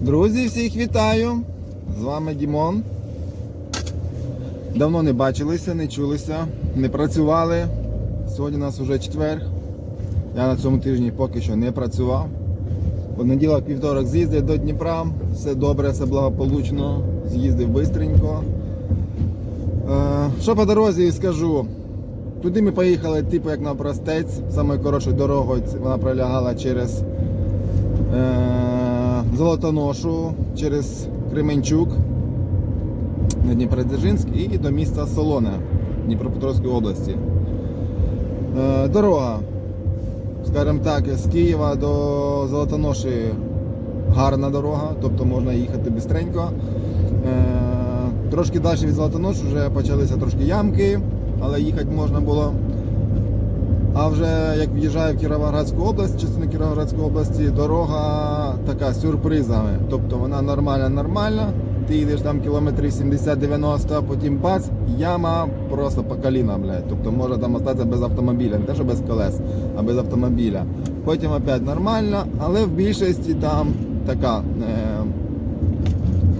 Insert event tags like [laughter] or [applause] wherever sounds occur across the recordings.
Друзі, всіх вітаю! З вами Дімон. Давно не бачилися, не чулися, не працювали. Сьогодні у нас вже четвер. Я на цьому тижні поки що не працював. Понеділок, вівторок з'їздив до Дніпра, все добре, все благополучно, з'їздив швидко. Е, що по дорозі скажу? Туди ми поїхали, типу як на простець, саме коротшою дорогою вона пролягала через е, Золотоношу, через Кременчук на Дніпродзержинськ і до міста Солоне Дніпропетровської області. Е, дорога, скажімо так, з Києва до Золотоноші гарна дорога, тобто можна їхати швидко. Е, трошки далі від Золотоношу вже почалися трошки ямки, але їхати можна було. А вже як в'їжджаю в Кіровоградську область, частину Кіровоградської області, дорога така з сюрпризами. Тобто вона нормальна, нормальна. Ти їдеш там кілометрів 70-90, потім бац, яма просто по коліна, блядь. Тобто може там остатися без автомобіля, не те, що без колес, а без автомобіля. Потім опять нормально, але в більшості там така. Е,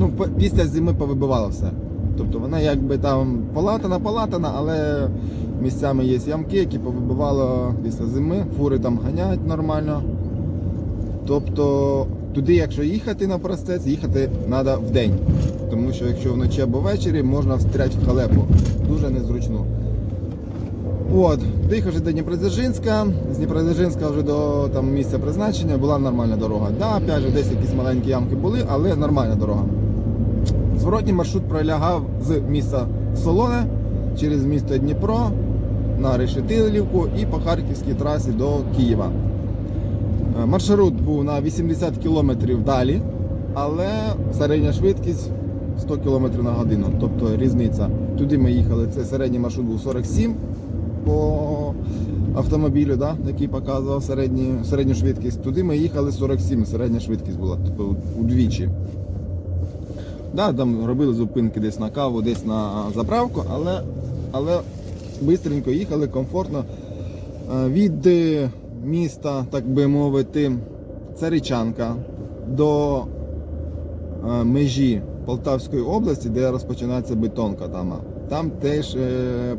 ну, після зими повибивало все. Тобто вона якби там полатана, полатана, але місцями є ямки, які повибивало після зими, фури там ганяють нормально. Тобто туди, якщо їхати на простець, їхати треба в день. Тому що якщо вночі або ввечері можна встряти в халепу. Дуже незручно. От, доїхавши до Дніпродзержинська, з Дніпродзержинська вже до там, місця призначення була нормальна дорога. Да, опять же, десь якісь маленькі ямки були, але нормальна дорога. Зворотній маршрут пролягав з міста Солоне через місто Дніпро на Решетилівку і по Харківській трасі до Києва. Е, Маршрут був на 80 км далі, але середня швидкість 100 км на годину, тобто різниця. Туди ми їхали, це середній маршрут був 47 по автомобілю, да, який показував середню, середню швидкість. Туди ми їхали 47, середня швидкість була, тобто удвічі. Да, там робили зупинки десь на каву, десь на заправку, але, але швидко їхали, комфортно. Е, Від е, міста, так би мовити, Царичанка до е, межі Полтавської області, де розпочинається бетонка. Там, там теж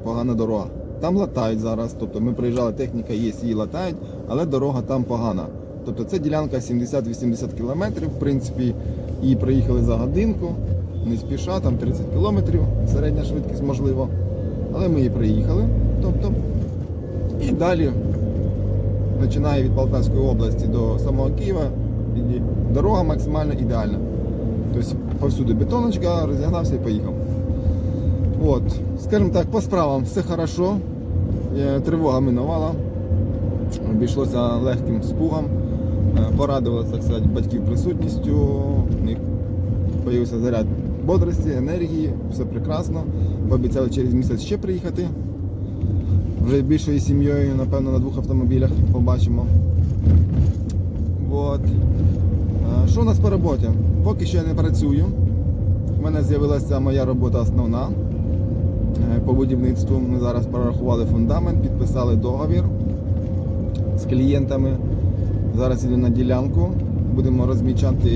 погана дорога. Там латають зараз, тобто ми приїжджали, техніка є, її латають, але дорога там погана. Тобто це ділянка 70-80 кілометрів, в принципі, і приїхали за годинку, не спіша, там 30 кілометрів, середня швидкість можливо. Але ми її приїхали. Тобто, і далі, починає від Полтавської області до самого Києва, дорога максимально ідеальна. Тобто повсюди бетоночка, розігнався і поїхав. От, скажімо так, по справам все хорошо. Е, Тривога минувала. Обійшлося легким спугом. Е, так сказати, батьків присутністю. У них з'явився заряд бодрості, енергії, все прекрасно. Пообіцяли через місяць ще приїхати. Вже більшою сім'єю, напевно, на двох автомобілях побачимо. От. Що у нас по роботі? Поки що я не працюю. У мене з'явилася моя робота основна е, по будівництву. Ми зараз прорахували фундамент, підписали договір з клієнтами. Зараз йду на ділянку, будемо розмічати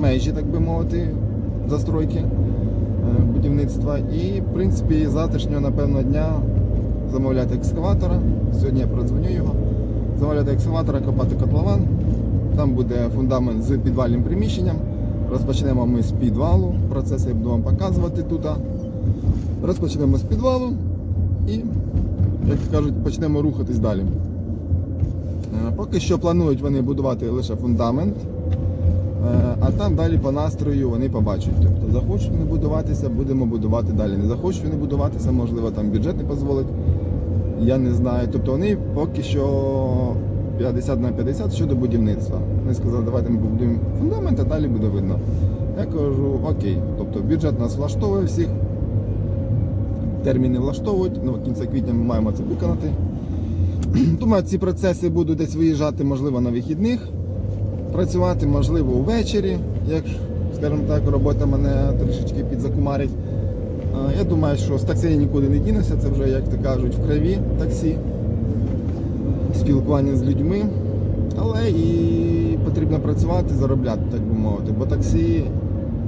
межі, так би мовити, застройки будівництва. І, в принципі, завтрашнього, напевно, дня замовляти екскаватора. Сьогодні я продзвоню його. Замовляти екскаватора, копати котлован. Там буде фундамент з підвальним приміщенням. Розпочнемо ми з підвалу. Процес я буду вам показувати тут. Розпочнемо з підвалу і, як кажуть, почнемо рухатись далі. Е, Поки що планують вони будувати лише фундамент, е, а там далі по настрою вони побачать. Тобто захочуть вони будуватися, будемо будувати далі. Не захочуть вони будуватися, можливо, там бюджет не дозволить. Я не знаю. Тобто вони поки що 50 на 50 щодо будівництва. Вони сказали, давайте ми побудуємо фундамент, а далі буде видно. Я кажу, окей. Тобто бюджет нас влаштовує всіх, терміни влаштовують, ну, кінця квітня ми маємо це виконати. [clears throat] Думаю, ці процеси будуть десь виїжджати, можливо, на вихідних, працювати, можливо, увечері, як, скажімо так, робота мене трішечки підзакумарить. Я думаю, що з таксі я нікуди не дінуся, це вже, як то кажуть, в крові таксі, спілкування з людьми. але і потрібно працювати, заробляти, так би мовити. Бо таксі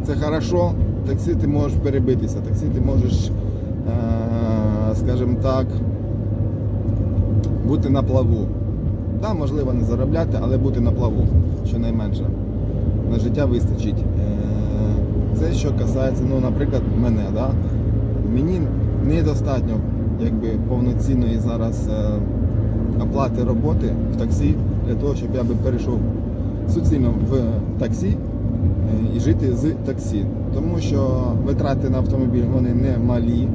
це хорошо, таксі ти можеш перебитися, таксі ти можеш, е, скажімо так, бути на плаву. Да, можливо, не заробляти, але бути на плаву, щонайменше. На життя вистачить. Е, Це що касається, ну, наприклад, мене. Да? Мені недостатньо якби, повноцінної зараз е, оплати роботи в таксі для того, щоб я би перейшов суцільно в таксі е, і жити з таксі. Тому що витрати на автомобіль вони не малі.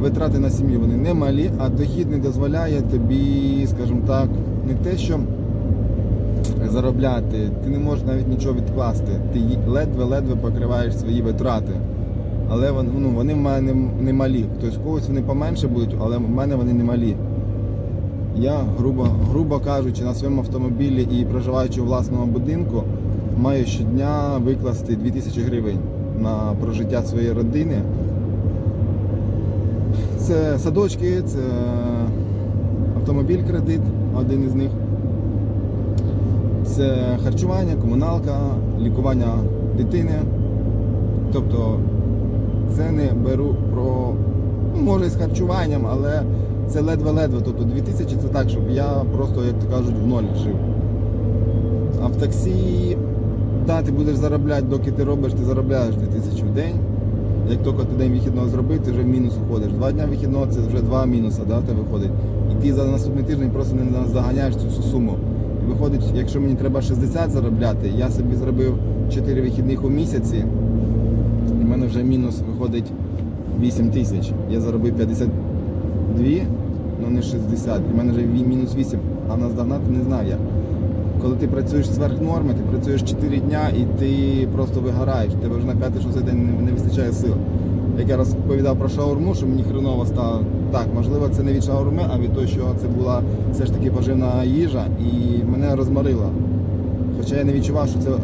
Витрати на сім'ю вони не малі, а дохід не дозволяє тобі, скажімо так, не те, що заробляти, ти не можеш навіть нічого відкласти. Ти ледве-ледве покриваєш свої витрати. Але ну, вони в мене не малі. Тобто когось вони поменше будуть, але в мене вони не малі. Я, грубо, грубо кажучи, на своєму автомобілі і проживаючи у власному будинку, маю щодня викласти 2000 гривень на прожиття своєї родини. Це садочки, це автомобіль кредит, один із них. Це харчування, комуналка, лікування дитини. Тобто це не беру про, ну, може з харчуванням, але це ледве-ледве. Тобто 2000 це так, щоб я просто, як то кажуть, в ноль жив. А в таксі, да, ти будеш заробляти, доки ти робиш, ти заробляєш 2000 в день. Як тільки ти день вихідного зробив, ти вже в мінус уходиш. Два дня вихідного це вже два мінуса, да, в виходить. Ти за наступний тиждень просто не заганяєш цю суму. І виходить, якщо мені треба 60 заробляти, я собі зробив 4 вихідних у місяці, і в мене вже мінус виходить 8 тисяч. Я заробив 52, ну не 60. І в мене вже мінус 8, а наздогнати не знаю як. Коли ти працюєш сверх норми, ти працюєш 4 дня і ти просто вигораєш. Тебе вже на 5-6 день не вистачає сил. Як я розповідав про шаурму, що мені хреново стало. Так, можливо, це не від шаурми, а від того, що це була все ж таки поживна їжа і мене розморило. Хоча я не відчував, що це е,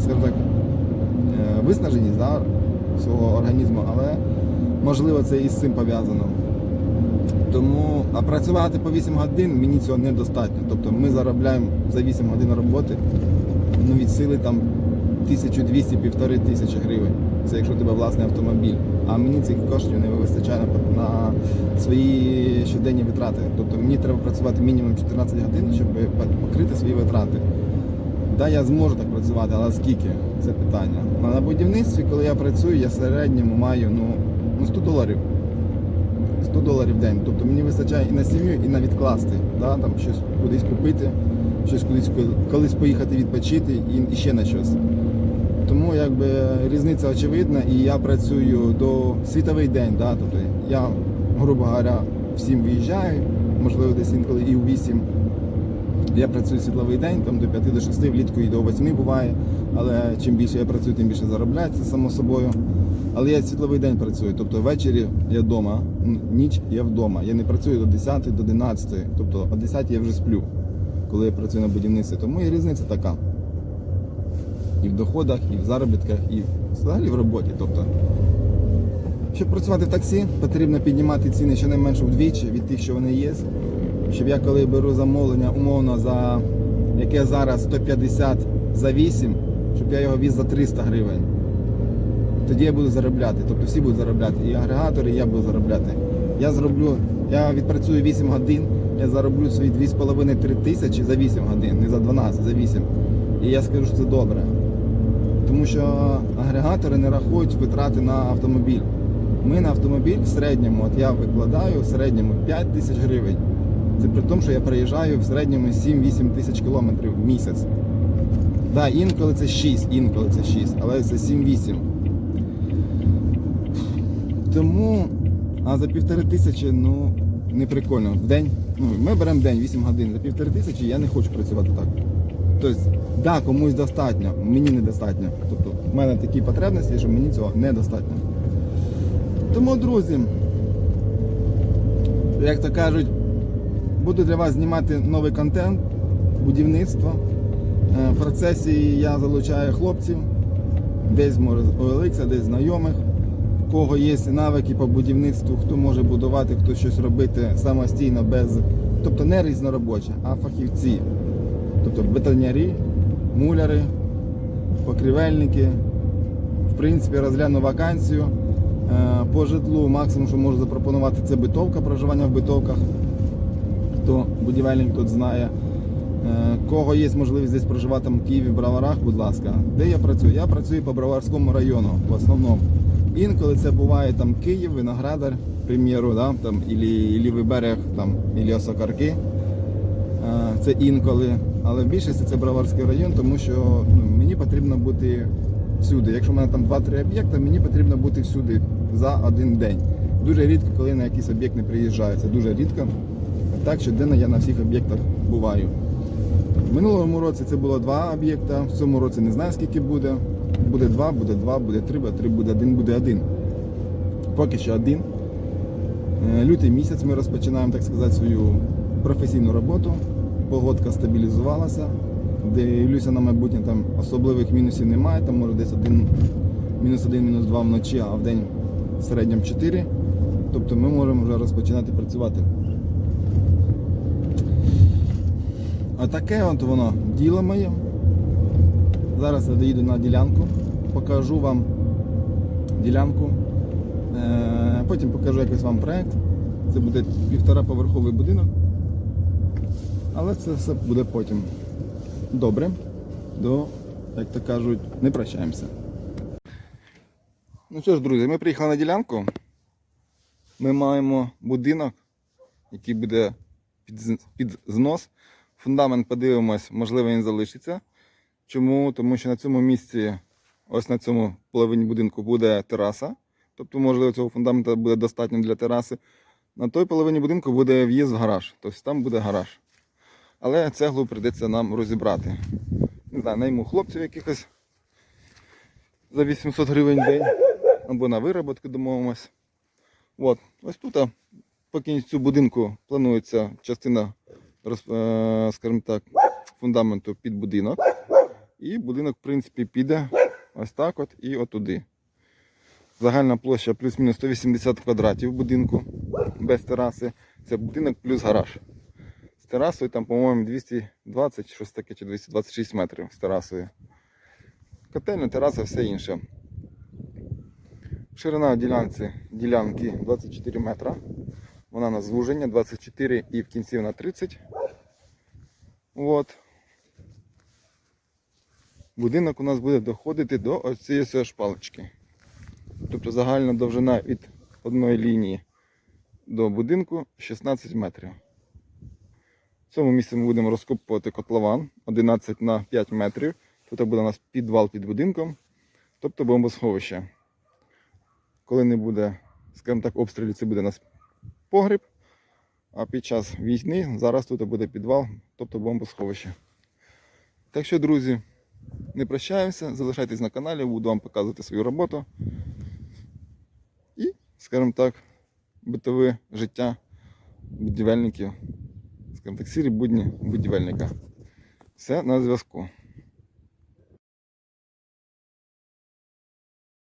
скажімо так, е, виснаженість да, свого організму, але можливо це і з цим пов'язано. Тому а працювати по 8 годин мені цього недостатньо. Тобто ми заробляємо за 8 годин роботи ну, від сили там 1200-1500 тисячі гривень. Це якщо у тебе власний автомобіль. А мені цих коштів не вистачає на, свої щоденні витрати. Тобто мені треба працювати мінімум 14 годин, щоб покрити свої витрати. Да, я зможу так працювати, але скільки? Це питання. На будівництві, коли я працюю, я в середньому маю ну, ну 100 доларів. 100 доларів в день. Тобто мені вистачає і на сім'ю, і на відкласти. Да? Там щось кудись купити, щось кудись колись поїхати відпочити і ще на щось. Тому якби різниця очевидна, і я працюю до світовий день. Да? Тобто я, грубо говоря, в 7 виїжджаю, можливо, десь інколи і у 8. Я працюю світловий день, там до 5 до 6, влітку і до 8 буває. Але чим більше я працюю, тим більше заробляю, це само собою. Але я світловий день працюю, тобто ввечері я вдома, ніч я вдома. Я не працюю до 10, до 11, тобто о 10 я вже сплю, коли я працюю на будівництві. Тому і різниця така. І в доходах, і в заробітках, і взагалі в роботі. Тобто, щоб працювати в таксі, потрібно піднімати ціни щонайменше вдвічі від тих, що вони є. Щоб я коли беру замовлення умовно за яке зараз 150 за 8, щоб я його віз за 300 гривень. Тоді я буду заробляти. Тобто всі будуть заробляти. І агрегатори, і я буду заробляти. Я зроблю, я відпрацюю 8 годин, я зароблю свої 2,5-3 тисячі за 8 годин, не за 12, за 8. І я скажу, що це добре. Тому що агрегатори не рахують витрати на автомобіль. Ми на автомобіль в середньому, от я викладаю в середньому 5 тисяч гривень. Це при тому, що я проїжджаю в середньому 7-8 тисяч кілометрів в місяць. Да, інколи це 6, інколи це 6, але це 7-8. Тому, а за півтори тисячі, ну, не прикольно. В день, ну, ми беремо день 8 годин, за півтори тисячі я не хочу працювати так. Тобто, да, комусь достатньо, мені недостатньо. Тобто, в мене такі потребності, що мені цього недостатньо. Тому, друзі, як то кажуть, буду для вас знімати новий контент, будівництво. Е, В процесі я залучаю хлопців, десь може з десь знайомих, в кого є навики по будівництву, хто може будувати, хто щось робити самостійно, без, тобто не різноробочі, а фахівці. Тобто бетонярі, муляри, покрівельники. В принципі, розгляну вакансію. Е, По житлу максимум, що можу запропонувати, це битовка, проживання в битовках. Хто будівельник тут знає. Е, Кого є можливість десь проживати в Києві, в Броварах, будь ласка. Де я працюю? Я працюю по Броварському району в основному. Інколи це буває там Київ, Виноградар, к примеру, да, там, ілі, лівий берег, там, ілі Осокарки. Е, Це інколи. Але в більшості це Броварський район, тому що ну, мені потрібно бути всюди. Якщо в мене там 2-3 об'єкти, мені потрібно бути всюди за один день. Дуже рідко, коли на якийсь об'єкт не приїжджаю. Це дуже рідко. Так, щоденно я на всіх об'єктах буваю. В минулому році це було два об'єкта, в цьому році не знаю скільки буде. Буде два, буде два, буде три, буде три, буде один, буде один. Поки що один. Е, Лютий місяць ми розпочинаємо, так сказати, свою професійну роботу. Погодка стабілізувалася. Дивлюся на майбутнє, там особливих мінусів немає, там може десь один, мінус один, мінус два вночі, а в день в середньому 4. Тобто ми можемо вже розпочинати працювати. А таке от воно діло моє. Зараз я доїду на ділянку, покажу вам ділянку. Е, Потім покажу якось вам проект. Це буде півтора поверховий будинок. Але це все буде потім. Добре. До, як то кажуть, не прощаємося. Ну що ж, друзі, ми приїхали на ділянку. Ми маємо будинок, який буде під, під знос. Фундамент подивимось, можливо, він залишиться. Чому? Тому що на цьому місці, ось на цьому половині будинку буде тераса. Тобто, можливо, цього фундаменту буде достатньо для тераси. На той половині будинку буде в'їзд в гараж. Тобто там буде гараж. Але цеглу прийдеться нам розібрати. Не знаю, найму хлопців якихось за 800 гривень в день. Або на вироботку домовимось. От. Ось тут, по кінцю будинку планується частина е, скажімо так, фундаменту під будинок. І будинок, в принципі, піде ось так от і отуди. Загальна площа плюс-мінус 180 квадратів будинку без тераси. Це будинок плюс гараж. Терасою там, по-моєму, 220, щось таке, чи 226 метрів з терасою. Котельня, тераса, все інше. Ширина ділянці, ділянки 24 метра. Вона на звуження 24 і в кінці вона 30. От. Будинок у нас буде доходити до ось цієї шпалочки. Тобто загальна довжина від одної лінії до будинку 16 метрів. Цьому місці ми будемо розкопувати котлован 11 на 5 метрів. Тут буде у нас підвал під будинком, тобто бомбосховище. Коли не буде, скажімо так, обстрілів, це буде у нас погріб. А під час війни зараз тут буде підвал, тобто бомбосховище. Так що, друзі, не прощаємося, залишайтесь на каналі, буду вам показувати свою роботу. І, скажімо так, битове життя будівельників, скажімо так, сірі будні будівельника. Все на зв'язку.